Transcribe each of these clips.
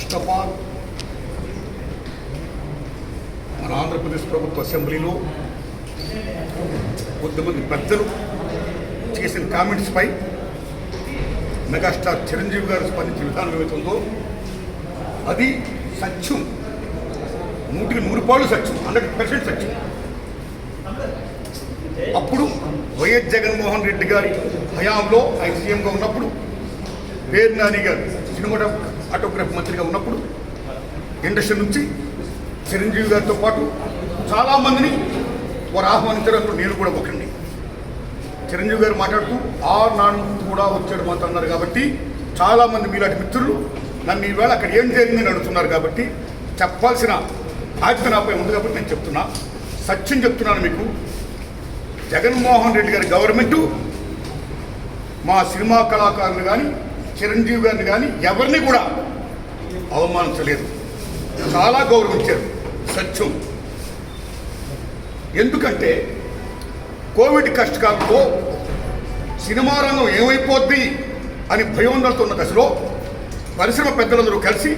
First of all మన ఆంధ్రప్రదేశ్ ప్రభుత్వ అసెంబ్లీలో కొద్దిమంది పెద్దలు చేసిన కామెంట్స్పై మెగాస్టార్ చిరంజీవి గారు స్పందించిన విధానం ఏమవుతుందో అది సత్యం. నూటికి నూరు పాళ్ళు సత్యం. హండ్రెడ్ పర్సెంట్ సత్యం. అప్పుడు వైఎస్ జగన్మోహన్ రెడ్డి గారి హయాంలో ఆయన సీఎంగా ఉన్నప్పుడు పేరు నాని గారు సినిమా ఆటోగ్రాఫ్ మంత్రిగా ఉన్నప్పుడు ఇండస్ట్రీ నుంచి చిరంజీవి గారితో పాటు చాలామందిని వారు ఆహ్వానించడంలో నేను కూడా ఒకండి చిరంజీవి గారు మాట్లాడుతూ ఆ నాన్న కూడా వచ్చాడు మాతో అన్నారు కాబట్టి చాలామంది మీలాంటి మిత్రులు నన్ను ఈవేళ అక్కడ ఏం జరిగిందని అడుగుతున్నారు కాబట్టి చెప్పాల్సిన బాధ్యత నాపై ఉంది కాబట్టి నేను చెప్తున్నా. సత్యం చెప్తున్నాను మీకు. జగన్మోహన్ రెడ్డి గారి గవర్నమెంటు మా సినిమా కళాకారులు కానీ చిరంజీవి గారిని కానీ ఎవరిని కూడా అవమానించలేదు చాలా గౌరవించారు. సత్యం. ఎందుకంటే కోవిడ్ కష్టకాలంలో సినిమా రంగం ఏమైపోద్ది అని భయోందలతో ఉన్న దశలో పరిశ్రమ పెద్దలందరూ కలిసి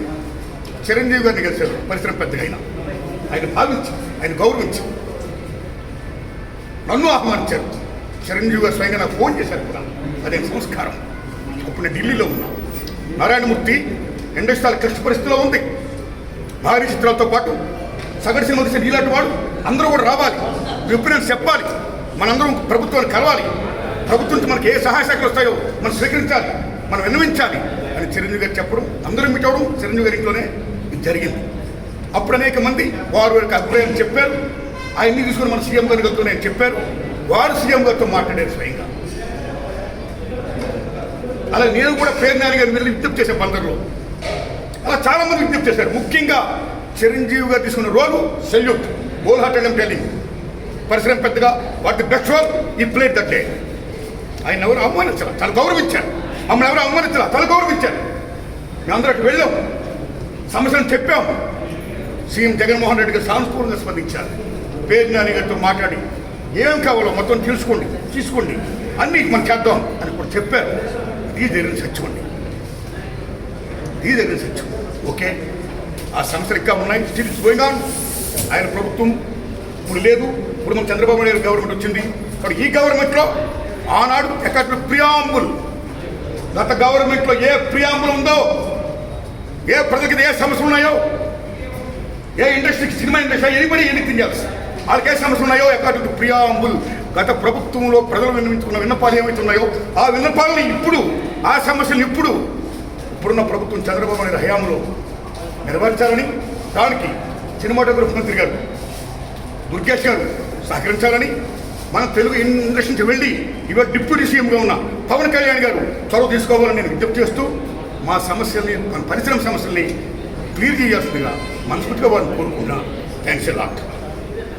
చిరంజీవి గారిని కలిశారు. పరిశ్రమ పెద్దగా ఆయన ఆయన భావించి ఆయన గౌరవించి. నన్ను ఆహ్వానించారు. చిరంజీవి గారు స్వయంగా నాకు ఫోన్ చేశారు కూడా. అదే సంస్కారం. ఇప్పుడు ఢిల్లీలో ఉన్నా. నారాయణమూర్తి ఇండస్ట్రియల్ క్లిష్ట పరిస్థితిలో ఉంది. భారీ చిత్రాలతో పాటు సగటు సినిమా తీసిన ఇలాంటి వాడు అందరూ కూడా రావాలి. విప్పినని చెప్పాలి. మనందరం ప్రభుత్వాన్ని కలవాలి. ప్రభుత్వం మనకి ఏ సహాయ శాఖలు వస్తాయో మనం స్వీకరించాలి. మనం విన్నవించాలి అని చిరంజీవి గారు చెప్పడం అందరూ మీట్ అవడం చిరంజీవి గారి ఇంట్లోనే ఇది జరిగింది. అప్పుడు అనేక మంది వారు వారికి అభిప్రాయం చెప్పారు. ఆయన్ని తీసుకుని మన సీఎం గారి గారితో చెప్పారు. వారు సీఎం గారితో మాట్లాడారు స్వయంగా. అలా నేను కూడా పేరు గారి మీద విజ్ఞప్తి చేసే బందర్లో అలా చాలా మంది విజ్ఞప్తి చేశారు. ముఖ్యంగా చిరంజీవి గారు తీసుకున్న role salute. Boll heart and telling పరిశ్రమ పెద్దగా వాట్ ది బెస్ట్ రోల్? ఈ ప్లేట్ దట్ డే. ఆయన ఎవరు? అవమానించారు. చాలా గౌరవించారు. మమ్మల్ని ఎవరు అవమానించారు? చాలా గౌరవించారు. మేమందరూ అటు వెళ్ళాం. సమస్యను చెప్పాం. సీఎం జగన్మోహన్ రెడ్డి గారు సానుకూలంగా స్పందించారు. పేరునాయని గారితో మాట్లాడి ఏం కావాలో మొత్తం తెలుసుకోండి తీసుకోండి. అన్నీ మనం చేద్దాం అని కూడా చెప్పారు. ఇది జరిగిన సత్యం అండి ఇది జరిగిన సత్యం ఓకే? ఆ సంస్థలు ఇంకా ఉన్నాయి. స్టిల్ గోయింగ్ ఆన్ ఆయన ప్రభుత్వం ఇప్పుడు లేదు. ఇప్పుడు మన చంద్రబాబు నాయుడు గవర్నమెంట్ వచ్చింది. కాబట్టి ఈ గవర్నమెంట్లో ఆనాడు ఎక్కడ ప్రియాంబుల్ గత గవర్నమెంట్లో ఏ ప్రియాంబుల్ ఉందో ఏ ప్రజలకి ఏ సమస్యలు ఉన్నాయో ఏ ఇండస్ట్రీకి సినిమా ఇండస్ట్రీ ఎనిబడి ఎన్ని ఎల్స్ వాళ్ళకి ఏ సమస్యలు ఉన్నాయో ఎక్కడ ప్రియాంబుల్ గత ప్రభుత్వంలో ప్రజలు విన్నవించుకున్న విన్నపాలు ఏమైతున్నాయో ఆ విన్నపాలని ఇప్పుడు ఆ సమస్యలు ఇప్పుడు ఇప్పుడున్న ప్రభుత్వం చంద్రబాబు నాయుడు హయాంలో నెరవేర్చాలని దానికి సినిమాటోగ్రఫీ మంత్రి గారు దుర్గేష్ గారు సహకరించాలని మన తెలుగు ఇండస్ట్రీ నుంచి వెళ్ళి ఇవాళ డిప్యూటీ సీఎంగా ఉన్న పవన్ కళ్యాణ్ గారు చొరవ తీసుకోవాలని నేను విజ్ఞప్తి చేస్తూ మా సమస్యల్ని మన పరిశ్రమ సమస్యల్ని క్లియర్ చేయాల్సిందిగా మనస్ఫూర్తిగా వారిని కోరుకున్నా థ్యాంక్స్ లాట్